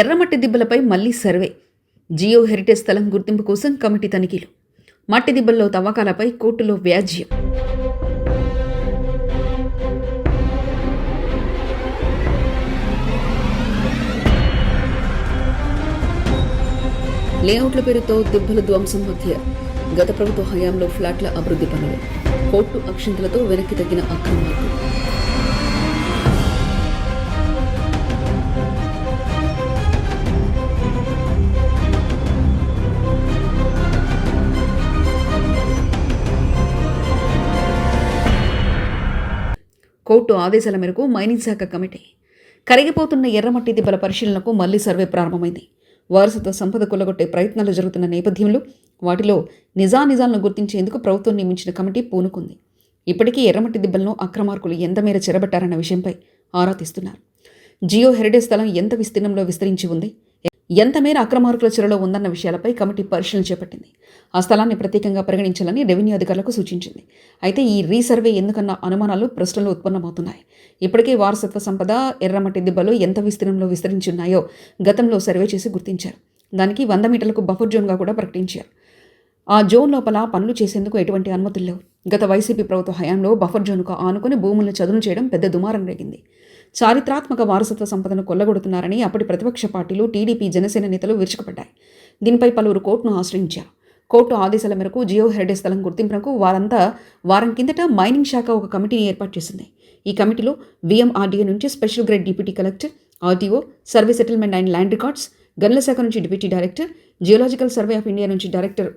ఎర్రమట్టి దిబ్బలపై మళ్ళీ survey. Jio heritage స్థలం గుర్తింపు కోసం కమిటీ తనిఖీలు. మట్టి దిబ్బల్లో తవ్వకాలపై కోర్టులో వ్యాజ్యం. లేఅవుట్ల పేరుతో దిబ్బల ధ్వంసం మధ్య గత ప్రభుత్వ హయాంలో ఫ్లాట్ల అభివృద్ధి పనులు. కోర్టు అక్షింతలతో వెనక్కి తగ్గిన అక్రమార్కులు కోర్టు ఆదేశాల మేరకు మైనింగ్ శాఖ కమిటీ కరిగిపోతున్న ఎర్రమట్టి దిబ్బల పరిశీలనకు మళ్ళీ సర్వే ప్రారంభమైంది. వారసత్వ సంపద కొల్లగొట్టే ప్రయత్నాలు జరుగుతున్న నేపథ్యంలో వాటిలో నిజానిజాలను గుర్తించేందుకు ప్రభుత్వం నియమించిన కమిటీ పూనుకుంది. ఇప్పటికీ ఎర్రమట్టి దిబ్బలను అక్రమార్కులు ఎంత మేర చెరబట్టారన్న విషయంపై ఆరా తీస్తున్నారు. జియో హెరిటేజ్ స్థలం ఎంత విస్తీర్ణంలో విస్తరించి ఉంది? ఎంతమేర అక్రమార్కుల చెరలో ఉందన్న విషయాలపై కమిటీ పరిశీలన చేపట్టింది. ఆ స్థలాన్ని ప్రత్యేకంగా పరిగణించాలని రెవెన్యూ అధికారులకు సూచించింది. అయితే ఈ రీసర్వే ఎందుకన్న అనుమానాలు ప్రశ్నలు ఉత్పన్నమవుతున్నాయి. ఇప్పటికే వారసత్వ సంపద ఎర్రమట్టి దిబ్బలు ఎంత విస్తీర్ణంలో విస్తరించి ఉన్నాయో గతంలో సర్వే చేసి గుర్తించారు. దానికి వంద మీటర్లకు బఫర్ జోన్గా కూడా ప్రకటించారు. ఆ జోన్ లోపల పనులు చేసేందుకు ఎటువంటి అనుమతులు లేవు. గత వైసీపీ ప్రభుత్వ హయాంలో బఫర్ జోన్కు ఆనుకుని భూములను చదును చేయడం పెద్ద దుమారం రేగింది. చారిత్రాత్మక వారసత్వ సంపదను కొల్లగొడుతున్నారని అప్పటి ప్రతిపక్ష పార్టీలు టీడీపీ జనసేన నేతలు విరుచుకుపడ్డాయి. దీనిపై పలువురు కోర్టును ఆశ్రయించారు. కోర్టు ఆదేశాల మేరకు జియో హెరిటేజ్ స్థలం గుర్తింపునకు వారంతా వారం కిందట మైనింగ్ శాఖ ఒక కమిటీని ఏర్పాటు చేసింది. ఈ కమిటీలో విఎంఆర్డీఏ నుంచి special grade deputy collector RTO survey settlement and land records గనుల శాఖ నుంచి deputy director geological survey of India నుంచి director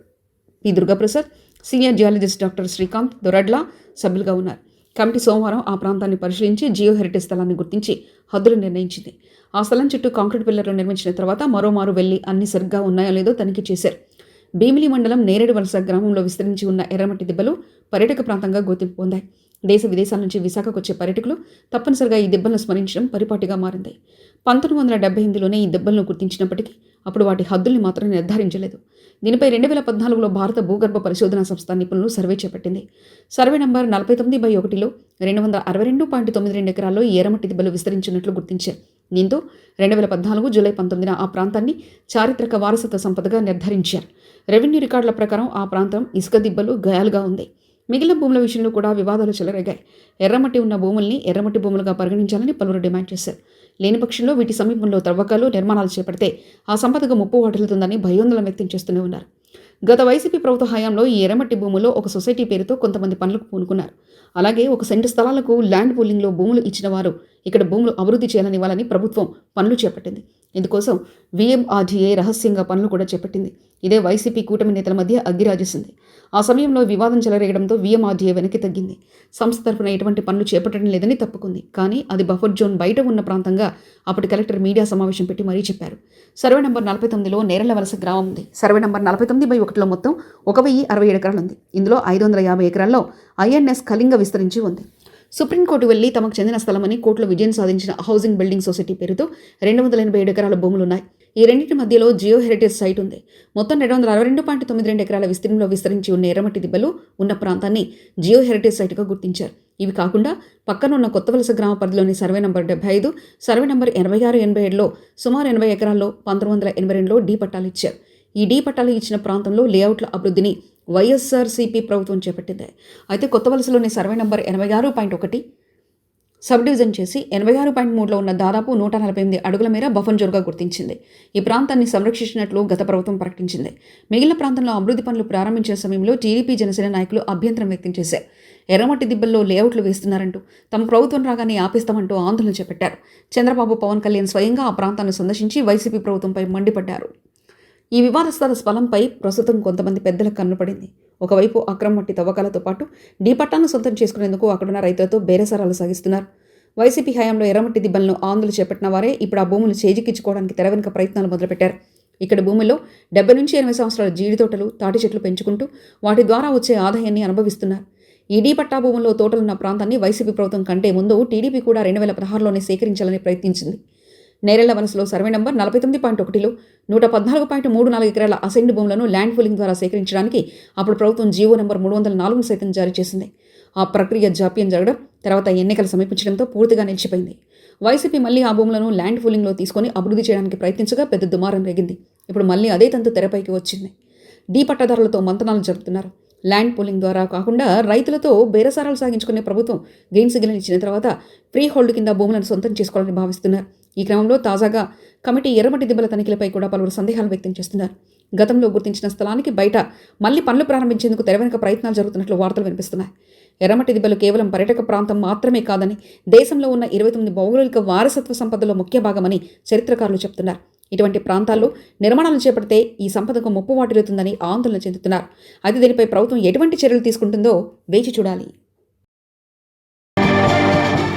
P. Durgaprasad senior geologist doctor Srikanth Doradla సభ్యులుగా ఉన్నారు. కమిటీ సోమవారం ఆ ప్రాంతాన్ని పరిశీలించి జియో హెరిటేజ్ స్థలాన్ని గుర్తించి హద్దులు నిర్ణయించింది. ఆ స్థలం చుట్టూ కాంక్రీట్ పిల్లర్లు నిర్మించిన తర్వాత మరోమారు వెళ్ళి అన్ని సరిగ్గా ఉన్నాయో లేదో తనిఖీ చేశారు. భీమిలి మండలం నేరేడు వలస గ్రామంలో విస్తరించి ఉన్న ఎర్రమట్టి దిబ్బలు పర్యాటక ప్రాంతంగా గుర్తింపు పొందాయి. దేశ విదేశాల నుంచి విశాఖకు వచ్చే పర్యటకులు తప్పనిసరిగా ఈ దిబ్బలను స్మరించడం పరిపాటిగా మారింది. పంతొమ్మిది వందల డెబ్బై ఎనిమిదిలోనే ఈ దెబ్బలను గుర్తించినప్పటికీ అప్పుడు వాటి హద్దుల్ని మాత్రం నిర్ధారించలేదు. దీనిపై రెండు వేల పద్నాలుగులో భారత భూగర్భ పరిశోధనా సంస్థ నిపుణులు సర్వే చేపట్టింది. సర్వే నంబర్ నలభై తొమ్మిది బై ఒకటిలో రెండు వందల అరవై రెండు పాయింట్ తొమ్మిది రెండు ఎకరాల్లో ఈ ఎర్రమట్టి దిబ్బలు విస్తరించినట్లు గుర్తించారు. దీంతో రెండు వేల పద్నాలుగు జూలై పంతొమ్మిదిన ఆ ప్రాంతాన్ని చారిత్రక వారసత్వ సంపదగా నిర్ధారించారు. రెవెన్యూ రికార్డుల ప్రకారం ఆ ప్రాంతం ఇసుక దిబ్బలు గాయాలుగా ఉంది. మిగిలిన భూముల విషయంలో కూడా వివాదాలు చెలరేగాయి. ఎర్రమట్టి ఉన్న భూముల్ని ఎర్రమట్టి భూములుగా పరిగణించాలని పలువురు డిమాండ్ చేశారు. లేని పక్షంలో వీటి సమీపంలో త్రవ్వకాలు నిర్మాణాలు చేపడితే ఆ సంపదకు ముప్పు వాటిల్లుతుందని భయోందోళన వ్యక్తం చేస్తూనే ఉన్నారు. గత వైసీపీ ప్రభుత్వ హయాంలో ఈ ఎర్రమట్టి భూముల్లో ఒక సొసైటీ పేరుతో కొంతమంది పనులకు పూనుకున్నారు. అలాగే ఒక సెంటు స్థలాలకు ల్యాండ్ పూలింగ్లో భూములు ఇచ్చిన వారు ఇక్కడ భూములు అభివృద్ధి చేయాలనివ్వాలని ప్రభుత్వం పనులు చేపట్టింది. ఇందుకోసం విఎంఆర్డీఏ రహస్యంగా పనులు కూడా చేపట్టింది. ఇదే వైసీపీ కూటమి నేతల మధ్య అగ్గిరాజేసింది. ఆ సమయంలో వివాదం చెలరేగడంతో విఎంఆర్డీఏ వెనక్కి తగ్గింది. సంస్థ తరఫున ఎటువంటి పనులు చేపట్టడం లేదని తప్పుకుంది. కానీ అది బఫర్ జోన్ బయట ఉన్న ప్రాంతంగా అప్పటి కలెక్టర్ మీడియా సమావేశం పెట్టి మరీ చెప్పారు. సర్వే నంబర్ నలభై తొమ్మిదిలో నేరల వలస గ్రామం ఉంది. సర్వే నంబర్ నలభై తొమ్మిది బై ఒకటిలో మొత్తం ఒక వెయ్యి అరవై ఎకరాలు ఉంది. ఇందులో ఐదు వందల యాభై ఎకరాల్లో ఐఎన్ఎస్ కళింగ విస్తరించి ఉంది. సుప్రీంకోర్టు వెళ్ళి తమకు చెందిన స్థలమని కోర్టులో విజయం సాధించిన హౌసింగ్ బిల్డింగ్ సొసైటీ పేరుతో రెండు వందల ఎనభై ఏడు ఎకరాల భూములున్నాయి. ఈ రెండింటి మధ్యలో జియో హెరిటేజ్ సైట్ ఉంది. మొత్తం రెండు వందల అరవై రెండు పాయింట్ తొమ్మిది రెండు ఎకరాల విస్తీర్ణంలో విస్తరించి ఉన్న ఎర్రమట్టి దిబ్బలు ఉన్న ప్రాంతాన్ని జియో హెరిటేజ్ సైట్గా గుర్తించారు. ఇవి కాకుండా పక్కనున్న కొత్త వలస గ్రామ పరిధిలోని సర్వే నంబర్ డెబ్బై ఐదు సర్వే నంబర్ ఎనభై ఆరు ఎనభై ఏడులో సుమారు ఎనభై ఎకరాల్లో పంతొమ్మిది వందల ఎనభై రెండులో డీ పట్టాలు ఇచ్చారు. ఈ డీ పట్టాలు ఇచ్చిన ప్రాంతంలో లేఅవుట్ల అభివృద్ధిని వైఎస్ఆర్సీపీ ప్రభుత్వం చేపట్టింది. అయితే కొత్త వలసలోని సర్వే నంబర్ ఎనభై ఆరు పాయింట్ ఒకటి సబ్ డివిజన్ చేసి ఎనభై ఆరు పాయింట్ మూడులో ఉన్న దాదాపు నూట నలభై ఎనిమిది అడుగుల మేర బఫన్ గుర్తించింది. ఈ ప్రాంతాన్ని సంరక్షించినట్లు గత ప్రభుత్వం ప్రకటించింది. మిగిలిన ప్రాంతంలో అభివృద్ధి పనులు ప్రారంభించే సమయంలో టీడీపీ జనసేన నాయకులు అభ్యంతరం వ్యక్తం చేశారు. ఎర్రమట్టి దిబ్బల్లో లేఅవుట్లు వేస్తున్నారంటూ తమ ప్రభుత్వం రాగానే ఆపేస్తామంటూ ఆందోళన చేపట్టారు. చంద్రబాబు పవన్ కళ్యాణ్ స్వయంగా ఆ ప్రాంతాన్ని సందర్శించి వైసీపీ ప్రభుత్వంపై మండిపడ్డారు. ఈ వివాదాస్పద స్థలంపై ప్రస్తుతం కొంతమంది పెద్దలకు కన్నుపడింది ఒకవైపు అక్రమ మట్టి తవ్వకాలతో పాటు డీ పట్టాను సొంతం చేసుకునేందుకు అక్కడున్న రైతులతో బేరసారాలు సాగిస్తున్నారు. వైసీపీ హయాంలో ఎర్రమట్టి దిబ్బలను ఆందోళన చేపట్టిన వారే ఇప్పుడు ఆ భూములు చేజిక్కించుకోవడానికి తెరవెనుక ప్రయత్నాలు మొదలుపెట్టారు. ఇక్కడ భూమిలో డెబ్బై నుంచి ఎనభై సంవత్సరాల జీడి తోటలు తాటి చెట్లు పెంచుకుంటూ వాటి ద్వారా వచ్చే ఆదాయాన్ని అనుభవిస్తున్నారు. ఈ పట్టా భూముల్లో తోటలున్న ప్రాంతాన్ని వైసీపీ ప్రభుత్వం కంటే ముందు టీడీపీ కూడా రెండు వేల పదహారులోనే సేకరించాలని ప్రయత్నించింది. నేరెళ్ళ వనసులో సర్వే నంబర్ నలభై తొమ్మిది పాయింట్ ఒకటిలో నూట పద్నాలుగు పాయింట్ మూడు నాలుగు ఎకరాల అసైన్డ్ భూములను ల్యాండ్ పూలింగ్ ద్వారా సేకరించడానికి అప్పుడు ప్రభుత్వం జీవో నంబర్ మూడు వందల నాలుగును సైతం జారీ చేసింది. ఆ ప్రక్రియ జాప్యం జరగడం తర్వాత ఎన్నికలు సమీపించడంతో పూర్తిగా నిలిచిపోయింది. వైసీపీ మళ్ళీ ఆ భూములను ల్యాండ్ పూలింగ్లో తీసుకొని అభివృద్ధి చేయడానికి ప్రయత్నించగా పెద్ద దుమారం రేగింది. ఇప్పుడు మళ్ళీ అదే తంతు తెరపైకి వచ్చింది. డీ పట్టాదారులతో మంతనాలు జరుపుతున్నారు. ల్యాండ్ పూలింగ్ ద్వారా కాకుండా రైతులతో బేరసారాలు సాగించుకునే ప్రభుత్వం గ్రీన్ సిగ్నల్ ఇచ్చిన తర్వాత ఫ్రీ హోల్డ్ కింద భూములను సొంతం చేసుకోవాలని భావిస్తున్నారు. ఈ క్రమంలో తాజాగా కమిటీ ఎర్రమట్టి దిబ్బల తనిఖీలపై కూడా పలువురు సందేహాలు వ్యక్తం చేస్తున్నారు. గతంలో గుర్తించిన స్థలానికి బయట మళ్ళీ పనులు ప్రారంభించేందుకు తెరవెనుక ప్రయత్నాలు జరుగుతున్నట్లు వార్తలు వినిపిస్తున్నాయి. ఎర్రమట్టి దిబ్బలు కేవలం పర్యాటక ప్రాంతం మాత్రమే కాదని దేశంలో ఉన్న ఇరవై తొమ్మిది భౌగోళిక వారసత్వ సంపదలో ముఖ్య భాగమని చరిత్రకారులు చెబుతున్నారు ఇటువంటి ప్రాంతాల్లో నిర్మాణాలు చేపడితే ఈ సంపదకు ముప్పు వాటిల్లుతుందని ఆందోళన చెందుతున్నారు. అయితే దీనిపై ప్రభుత్వం ఎటువంటి చర్యలు తీసుకుంటుందో వేచి చూడాలి.